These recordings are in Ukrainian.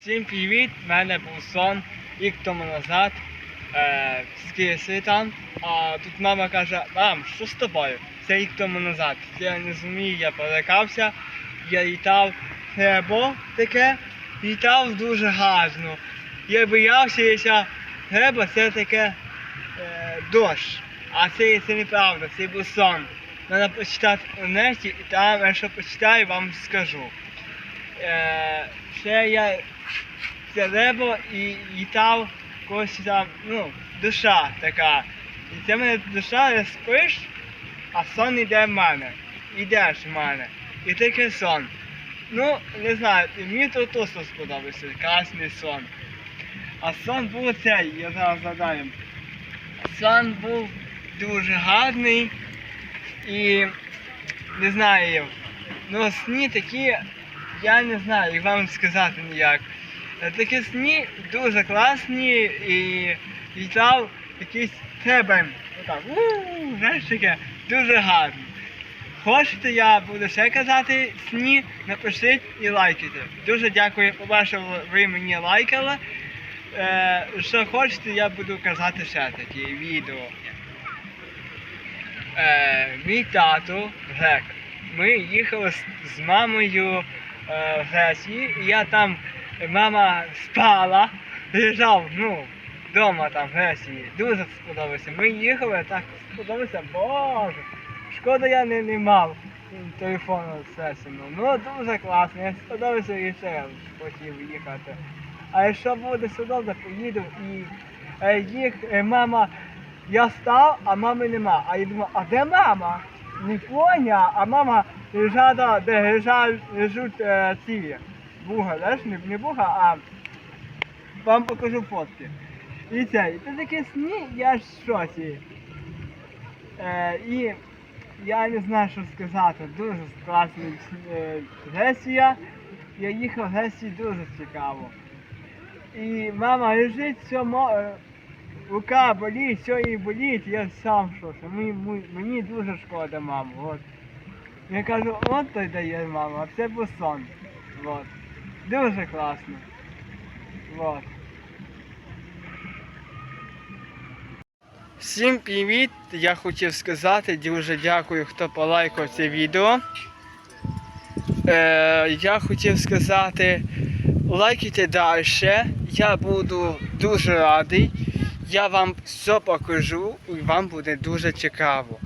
Всім привіт! У мене був сон рік тому назад е, з Києві там. А тут мама каже, мам, що з тобою? Це рік тому назад. Я не зумію, я перелякався, я літав небо таке, літав дуже гарно. Я боявся, якщо небо це таке е, дощ. А це, це неправда, це був сон. Треба почитати у неті, і там, якщо почитаю, вам скажу. Е, ще я це небо і літав когось там, ну, душа така. І це мене душа не спиш, а сон йде в мене. Ідеш в мене. І такий сон. Ну, не знаю, мені то точно сподобався, красний сон. А сон був цей, я зараз згадаю. Сон був дуже гарний і не знаю, ну сні такі, я не знаю, як вам сказати ніяк. Е, Такі сні дуже класні і літав якийсь тебе. Отак, у знаєш таке, дуже гарно. Хочете, я буду ще казати сні, напишіть і лайкайте. Дуже дякую, побачив, ви мені лайкали. Е, що хочете, я буду казати ще такі відео. Е, мій тато грек. Ми їхали з, з мамою е, в Греції, і я там, мама спала, лежав, ну, вдома там в Греції. Дуже сподобалося. Ми їхали, так сподобалося, боже. Шкода, я не, не мав телефону з сесіну. Ну дуже класно, я сподобався і ще хотів їхати. А якщо буде судовно, поїду і е, їх е, мама. Я став, а мами нема. А я думаю, а де мама? Не поня, а мама лежала, де лежать, лежуть е, буга, знаєш, не, не буга, а вам покажу фотки. І це, і це таке сні, я ж в шоці. Е, і я не знаю, що сказати. Дуже класна е, Греція. Я їхав в Грецію дуже цікаво. І мама лежить, все мо... е, рука болить, все їй болить, я сам шоці. Мені, мені, дуже шкода маму. От. Я кажу, от той дає мама, а це був сон. От. Дуже класно. От. Всім привіт! Я хотів сказати дуже дякую, хто полайкав це відео. Е, я хотів сказати, лайкайте далі. Я буду дуже радий. Я вам все покажу і вам буде дуже цікаво.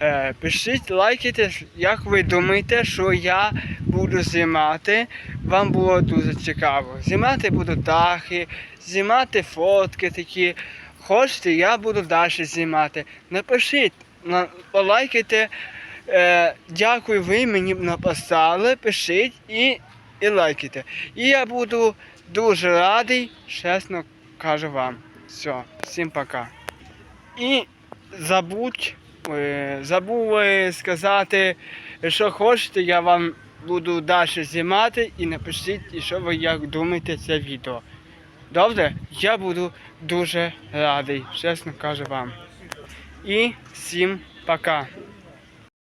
Е, пишіть, лайкайте, як ви думаєте, що я буду знімати. Вам було дуже цікаво. Знімати буду дахи, знімати фотки такі. Хочете, я буду далі знімати. Напишіть, на, полайкайте. Е, дякую, ви мені написали, пишіть і, і лайкайте. І я буду дуже радий, чесно кажу вам. Все, всім пока. І забудь, забув е, сказати, що хочете, я вам буду далі знімати і напишіть, що ви як думаєте це відео. Добре? Я буду дуже радий, чесно кажу вам. І всім пока.